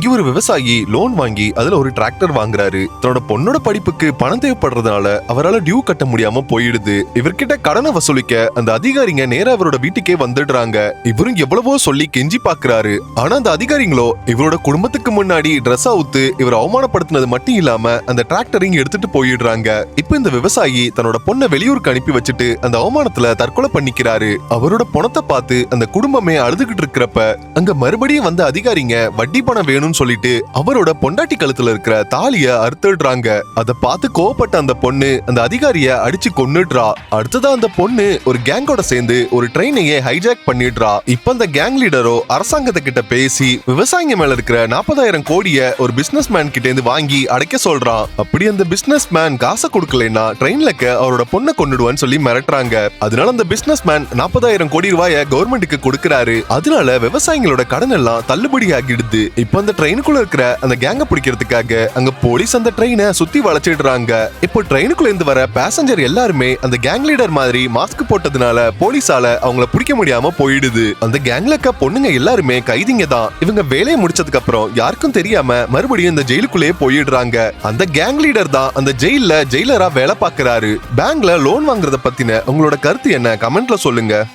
இங்க ஒரு விவசாயி லோன் வாங்கி அதுல ஒரு டிராக்டர் வாங்குறாரு. தன்னோட பொண்ணோட படிப்புக்கு பணம் தேவைப்படுறதுனால அவரால டியூ கட்ட முடியாம போயிடுது. இவர்கிட்ட கடனை வசூலிக்க அந்த அதிகாரிங்க நேரா அவரோட வீட்டுக்கே வந்துடுறாங்க. இவரும் எவ்வளவோ சொல்லி கெஞ்சி பாக்குறாரு. ஆனா அந்த அதிகாரிங்களோ இவரோட குடும்பத்துக்கு முன்னாடி ட்ரெஸ் அவுத்து இவர் அவமானப்படுத்தினது மட்டும் இல்லாம அந்த டிராக்டரையும் எடுத்துட்டு போயிடுறாங்க. இப்ப இந்த விவசாயி தன்னோட பொண்ணை வெளியூருக்கு அனுப்பி வச்சுட்டு அந்த அவமானத்துல தற்கொலை பண்ணிக்கிறாரு. அவரோட பணத்தை பார்த்து அந்த குடும்பமே அழுதுகிட்டு இருக்கிறப்ப அங்க மறுபடியும் வந்த அதிகாரிங்க வட்டி பணம் வேணும் வேணும்னு சொல்லிட்டு அவரோட பொண்டாட்டி கழுத்துல இருக்கிற தாலிய அறுத்துடுறாங்க. அதை பார்த்து கோவப்பட்ட அந்த பொண்ணு அந்த அதிகாரிய அடிச்சு கொன்னுடுறா. அடுத்ததா அந்த பொண்ணு ஒரு கேங்கோட சேர்ந்து ஒரு ட்ரெயினையே ஹைஜாக் பண்ணிடுறா. இப்ப அந்த கேங் லீடரோ அரசாங்கத்தை கிட்ட பேசி விவசாயிங்க மேல இருக்கிற நாற்பதாயிரம் கோடிய ஒரு பிசினஸ் மேன் கிட்ட இருந்து வாங்கி அடைக்க சொல்றான் அப்படி அந்த பிசினஸ் மேன் காசை கொடுக்கலைன்னா ட்ரெயின்ல அவரோட பொண்ணை கொண்டுடுவான்னு சொல்லி மிரட்டுறாங்க. அதனால அந்த பிசினஸ் மேன் நாற்பதாயிரம் கோடி ரூபாய கவர்மெண்ட்டுக்கு கொடுக்கறாரு. அதனால விவசாயிகளோட கடன் எல்லாம் தள்ளுபடி ஆகிடுது இப்ப அந்த ட்ரெயினுக்குள்ள இருக்கிற அந்த கேங்க பிடிக்கிறதுக்காக அங்க போலீஸ் அந்த ட்ரெயினை சுத்தி வளைச்சிடுறாங்க. இப்போ ட்ரெயினுக்குள்ள இருந்து வர பேசஞ்சர் எல்லாருமே அந்த கேங் லீடர் மாதிரி மாஸ்க் போட்டதுனால போலீஸால அவங்கள பிடிக்க முடியாம போயிடுது. அந்த கேங்ல இருக்க பொண்ணுங்க எல்லாருமே கைதிங்க தான். இவங்க வேலையை முடிச்சதுக்கு அப்புறம் யாருக்கும் தெரியாம மறுபடியும் இந்த ஜெயிலுக்குள்ளேயே போயிடுறாங்க. அந்த கேங் லீடர் தான் அந்த ஜெயில ஜெயிலரா வேலை பார்க்கறாரு. பேங்க்ல லோன் வாங்குறத பத்தின உங்களோட கருத்து என்ன? கமெண்ட்ல சொல்லுங்க.